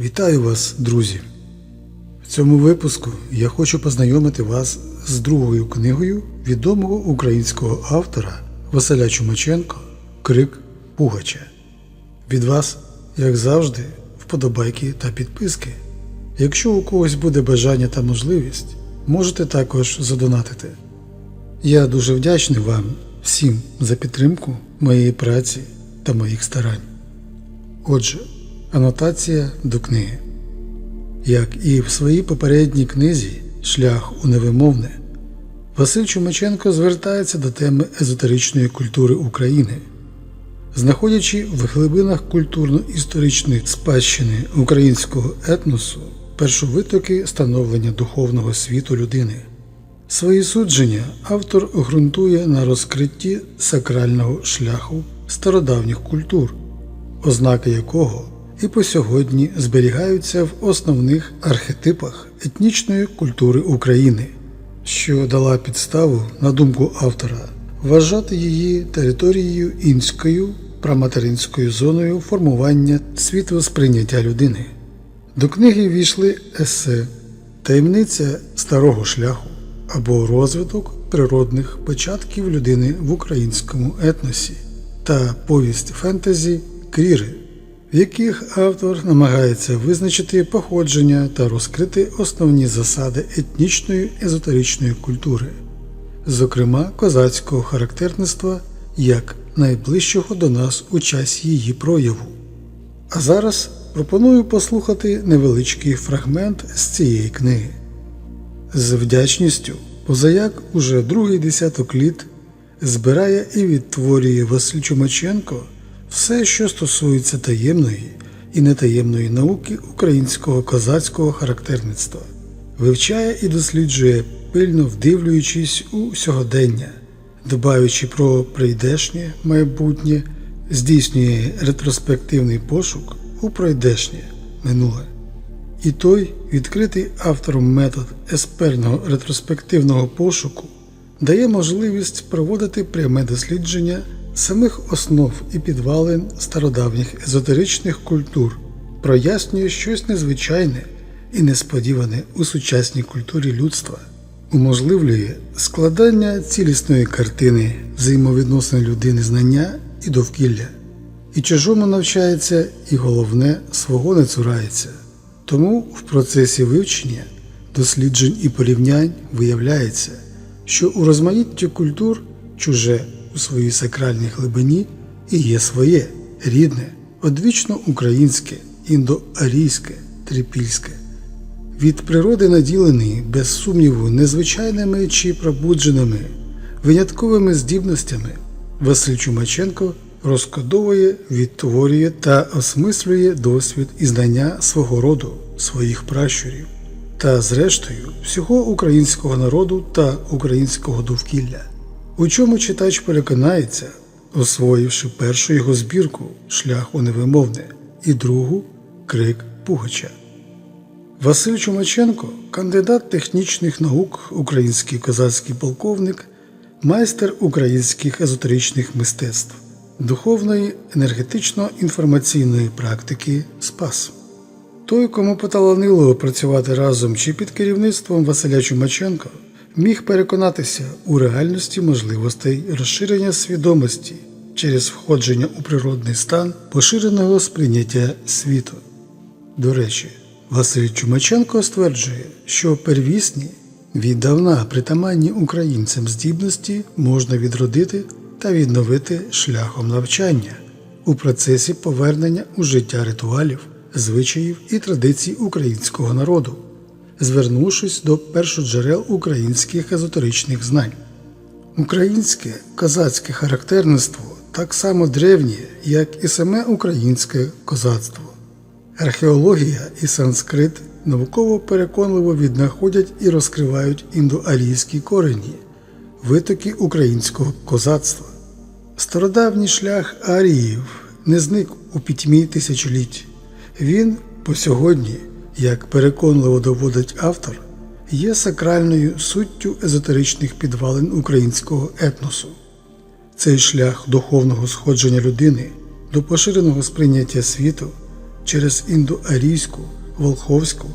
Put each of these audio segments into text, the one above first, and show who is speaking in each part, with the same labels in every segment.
Speaker 1: Вітаю вас, друзі! В цьому випуску я хочу познайомити вас з другою книгою відомого українського автора Василя Чумаченко Крик Пугача. Від вас, як завжди, вподобайки та підписки. Якщо у когось буде бажання та можливість, можете також задонатити. Я дуже вдячний вам всім за підтримку моєї праці та моїх старань. Отже, анотація до книги. Як і в своїй попередній книзі Шлях у невимовне, Василь Чумаченко звертається до теми езотеричної культури України, знаходячи в глибинах культурно-історичної спадщини українського етносу першовитоки становлення духовного світу людини. Свої судження автор ґрунтує на розкритті сакрального шляху стародавніх культур, ознаки якого і по сьогодні зберігаються в основних архетипах етнічної культури України, що дала підставу, на думку автора, вважати її територією інською праматеринською зоною формування світосприйняття людини. До книги війшли есе Таємниця старого шляху або розвиток природних початків людини в українському етносі та повість фентезі Кріри, в яких автор намагається визначити походження та розкрити основні засади етнічної езотеричної культури, зокрема козацького характерництва як найближчого до нас у часі її прояву. А зараз пропоную послухати невеличкий фрагмент з цієї книги. З вдячністю позаяк уже другий десяток літ збирає і відтворює Василь Чумаченко все, що стосується таємної і нетаємної науки українського козацького характерництва, вивчає і досліджує, пильно вдивлюючись у сьогодення, дбаючи про прийдешнє майбутнє, здійснює ретроспективний пошук у пройдешнє минуле. І той відкритий автором метод есперного ретроспективного пошуку дає можливість проводити пряме дослідження самих основ і підвалин стародавніх езотеричних культур, прояснює щось незвичайне і несподіване у сучасній культурі людства, уможливлює складання цілісної картини взаємовідносин людини знання і довкілля, і чужому навчається, і головне свого не цурається. Тому в процесі вивчення, досліджень і порівнянь виявляється, що у розмаїтті культур чуже у своїй сакральній глибині і є своє, рідне, одвічно українське, індоарійське, трипільське. Від природи наділений, без сумніву, незвичайними чи пробудженими, винятковими здібностями, Василь Чумаченко розкодовує, відтворює та осмислює досвід і знання свого роду, своїх пращурів та, зрештою, всього українського народу та українського довкілля, у чому читач переконається, освоївши першу його збірку Шлях у невимовне і другу Крик Пугача. Василь Чумаченко, кандидат технічних наук, український козацький полковник, майстер українських езотеричних мистецтв, духовної енергетично-інформаційної практики Спас. Той, кому поталанило працювати разом чи під керівництвом Василя Чумаченко, міг переконатися у реальності можливостей розширення свідомості через входження у природний стан поширеного сприйняття світу. До речі, Василь Чумаченко стверджує, що первісні, віддавна притаманні українцям здібності можна відродити та відновити шляхом навчання у процесі повернення у життя ритуалів, звичаїв і традицій українського народу, звернувшись до першоджерел українських езотеричних знань. Українське козацьке характерництво так само древнє, як і саме українське козацтво. Археологія і санскрит науково переконливо віднаходять і розкривають індоарійські корені, витоки українського козацтва. Стародавній шлях аріїв не зник у пітьмі тисячоліть. Він по сьогодні, як переконливо доводить автор, є сакральною суттю езотеричних підвалин українського етносу. Цей шлях духовного сходження людини до поширеного сприйняття світу через індоарійську, волховську,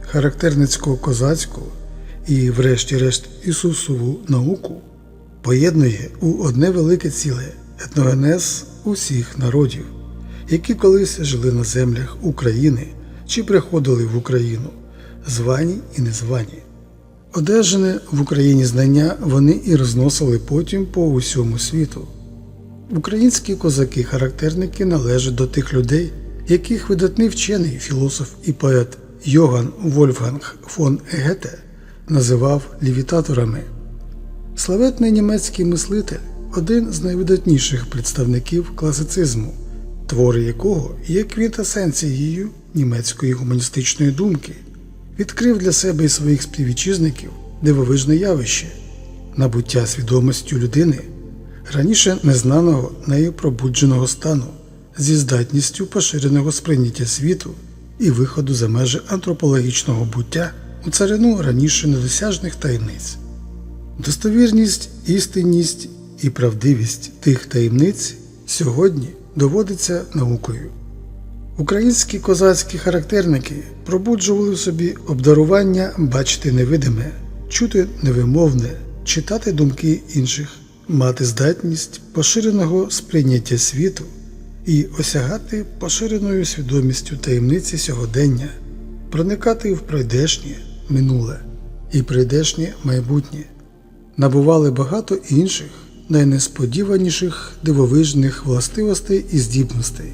Speaker 1: характерницьку козацьку і, врешті-решт, Ісусову науку, поєднує у одне велике ціле етногенез усіх народів, які колись жили на землях України чи приходили в Україну, звані і незвані. Одержане в Україні знання вони і розносили потім по усьому світу. Українські козаки-характерники належать до тих людей, яких видатний вчений філософ і поет Йоган Вольфганг фон Гете називав лівітаторами. Славетний німецький мислитель один з найвидатніших представників класицизму, твори якого є квінтесенцією німецької гуманістичної думки, відкрив для себе і своїх співвітчизників дивовижне явище набуття свідомістю людини, раніше незнаного нею пробудженого стану, зі здатністю поширеного сприйняття світу і виходу за межі антропологічного буття у царину раніше недосяжних таємниць. Достовірність, істинність і правдивість тих таємниць сьогодні доводиться наукою. Українські козацькі характерники пробуджували в собі обдарування бачити невидиме, чути невимовне, читати думки інших, мати здатність поширеного сприйняття світу і осягати поширеною свідомістю таємниці сьогодення, проникати в пройдешнє минуле і прийдешнє майбутнє набували багато інших, найнесподіваніших дивовижних властивостей і здібностей.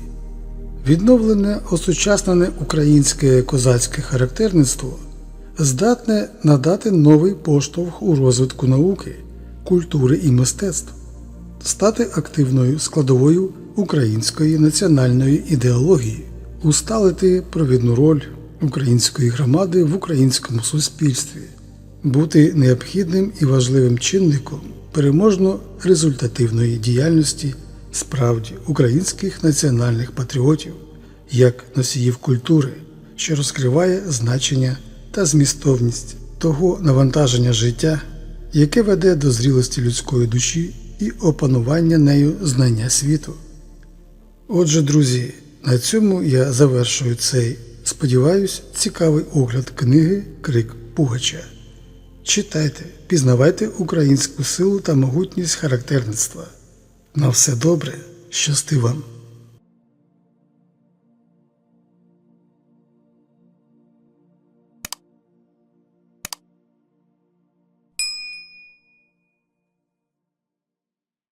Speaker 1: Відновлене осучаснене українське козацьке характерництво здатне надати новий поштовх у розвитку науки, культури і мистецтв, стати активною складовою української національної ідеології, усталити провідну роль української громади в українському суспільстві бути необхідним і важливим чинником переможно результативної діяльності справді українських національних патріотів як носіїв культури, що розкриває значення та змістовність того навантаження життя, яке веде до зрілості людської душі і опанування нею знання світу. Отже, друзі, на цьому я завершую цей, сподіваюсь, цікавий огляд книги Крик Пугача. Читайте, пізнавайте українську силу та могутність характерництва. На все добре, щасти вам!